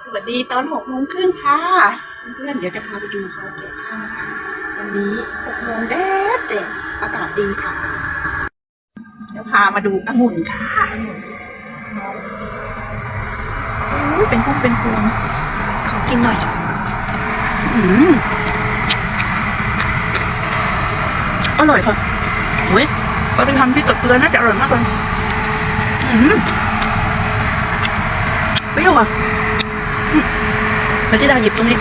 สวัสดีตอนหกโมงครึ่งค่ะ เพื่อนๆเดี๋ยวจะพาไปดูเขาเก็บข้าวนะคะ วันนี้หกโมงแดดเด็ดอากาศดีค่ะเดี๋ยวพามาดูองุ่นค่ะองุ่นดูสิน้องโอ้ยเป็นพวงเป็นพวงขอกินหน่อย อืมอร่อยค่ะเว้ยเราไปทำพริกกับเกลือน่าจะอร่อยมากเลยอืมเปรี้ยวอะ ไม่ได้ดาหยิบตรงนี้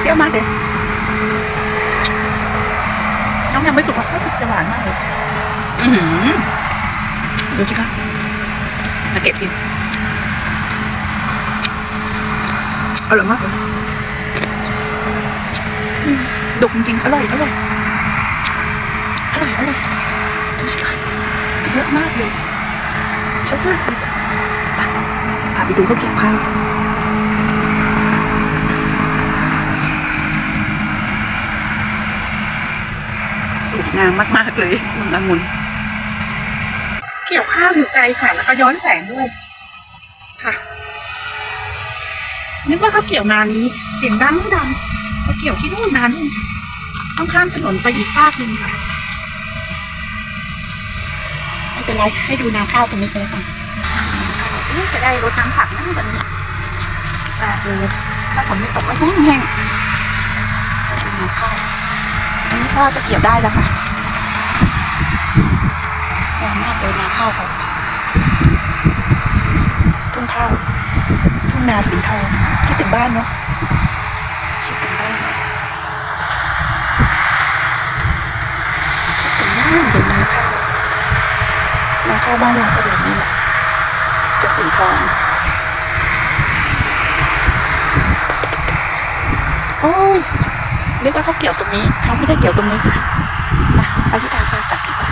เปรี้ยวมากเลยน้องยังไม่สุกอะก็สุกจะหวานมากเลยอือหือดูสิคะมาเก็บกินอร่อยมากเลยดกจริงอร่อยอร่อยอร่อยอร่อยดูสิคะเยอะมากเลย ชอบมากเลยไปพาไปดูเขาเก็บข้าสวยงามมากๆเลยมันองุ่นเกี่ยวข้าวอยู่ไกลค่ะ แล้วก็ย้อนแสงด้วย ค่ะ นึกว่าเขาเกี่ยวนานนี้ เสียงดังดังเขาเกี่ยวที่นู่นนานนู่นต้องข้ามถนนไปอีกฟากหนึ่งค่ะ เป็นไรให้ดูนาข้าวตรงนี้ไปก่อนนี่จะได้รดน้ำผักนะวันนี้แต่เออถ้าฝนไม่ตกก็แห้งแห้งๆดูนาข้าวอันนี้ก็จะเกี่ยวได้แล้วค่ะงามมากเลยนาข้าวเขาทุ่งข้าวทุ่งนาสีทองคิดถึงบ้านเนาะคิดถึงบ้านคิดถึงบ้านเห็นนาข้าว ข้าวบ้านเราก็แบบนี้แหละจะสีทองโอ้ยนึกว่าเขาเกี่ยวตรงนี้เขาไม่ได้เกี่ยวตรงนี้ค่ะมาอาริตาพาตัดดีกว่า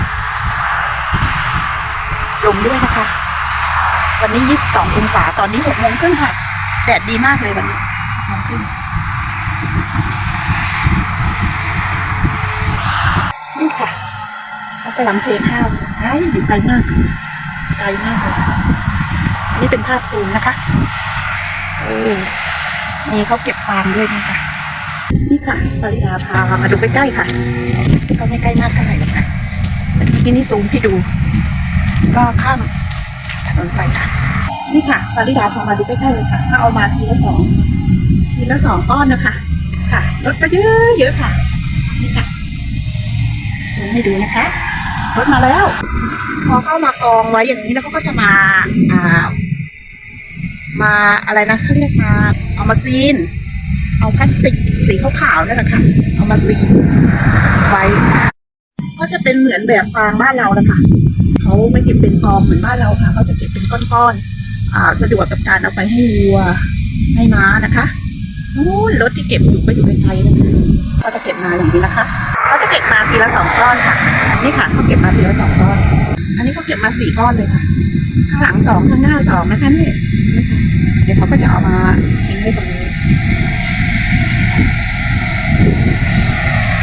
ลมด้วยนะคะ วันนี้ 22 องศาตอนนี้6โมงครึ่งค่ะ แดดดีมากเลยวันนี้6โมงครึ่งนี่ค่ะ เขา กำลังเทข้าวไกลดีไกลมากไกลมากเลยนนี้เป็นภาพซูมนะคะโอ้มีเขาเก็บฟางด้วยนะคะนี่ค่ะปริดาพามาดูใกล้ๆค่ะ ก็ไม่ใกล้มากเท่าไหร่หรอกค่ะเมื่อกี้นี่ซูมให้ดู ก็ข้ามถนนไปค่ะ นี่ค่ะปริดาพามาดูใกล้ๆเลยค่ะก็เอามาทีละสองทีละสองก้อนนะคะ ค่ะรถก็เยอะเยอะๆค่ะ นี่ค่ะซูมให้ดูนะคะ รถมาแล้ว พอเข้ามากองไว้อย่างนี้แล้วเขาก็จะมาอ่ามาอะไรนะเขาเรียกมาเอามาซีน เอาพลาสติกสีขาวๆนั่นแหละค่ะ เอามาซีนไว้ ก็จะเป็นเหมือนแบบฟางบ้านเรานะคะเขาไม่เก็บเป็นกองเหมือนบ้านเราค่ะเขาจะเก็บเป็นก้อนๆอ่าสะดวกกับการเอาไปให้วัวให้ม้านะคะนู้นรถที่เก็บอยู่ก็อยู่ไกลๆนะคะ ก็จะเก็บมาอย่างนี้นะคะเขาจะเก็บมาทีละสองก้อนค่ะ นี่ค่ะเขาเก็บมาทีละสองก้อน อันนี้เขาเก็บมาสี่ก้อนเลยค่ะ ข้างหลังสองข้างหน้าสองนะคะนี่เดี๋ยวเขาก็จะเอามาทิ้งไว้ตรงนี้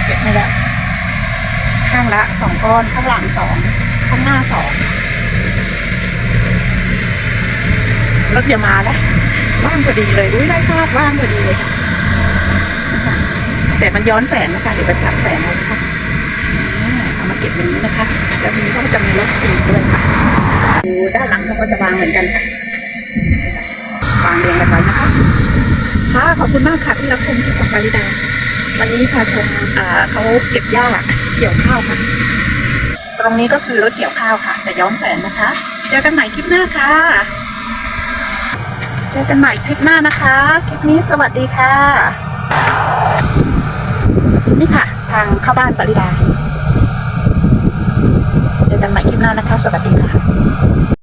เก็บมาแล้วข้างละสองก้อนข้างหลังสองข้างหน้าสองรถอย่ามาแล้วว่างพอดีเลยอุ้ยได้ภาพว่างพอดีเลยค่ะ แต่มันย้อนแสงนะคะ เดี๋ยวไปปรับแสงเอานะคะอ่าเอามาเก็บอย่างนี้นะคะ แล้วทีนี้เขาก็จะมีรถฟีด้วยค่ะดูด้านหลังเขาก็จะวางเหมือนกันค่ะวางเรียงกันไว้นะคะ ค่ะขอบคุณมากค่ะที่รับชมคลิปของปาริดา วันนี้พาชมอ่าเขาเก็บหญ้าเกี่ยวข้าวค่ะ ตรงนี้ก็คือรถเกี่ยวข้าวค่ะ แต่ย้อนแสงนะคะ เจอกันใหม่คลิปหน้าค่ะ เจอกันใหม่คลิปหน้านะคะ คลิปนี้สวัสดีค่ะ นี่ค่ะ ทางเข้าบ้านปริดาเจอกันใหม่คลิปหน้านะคะ สวัสดีค่ะ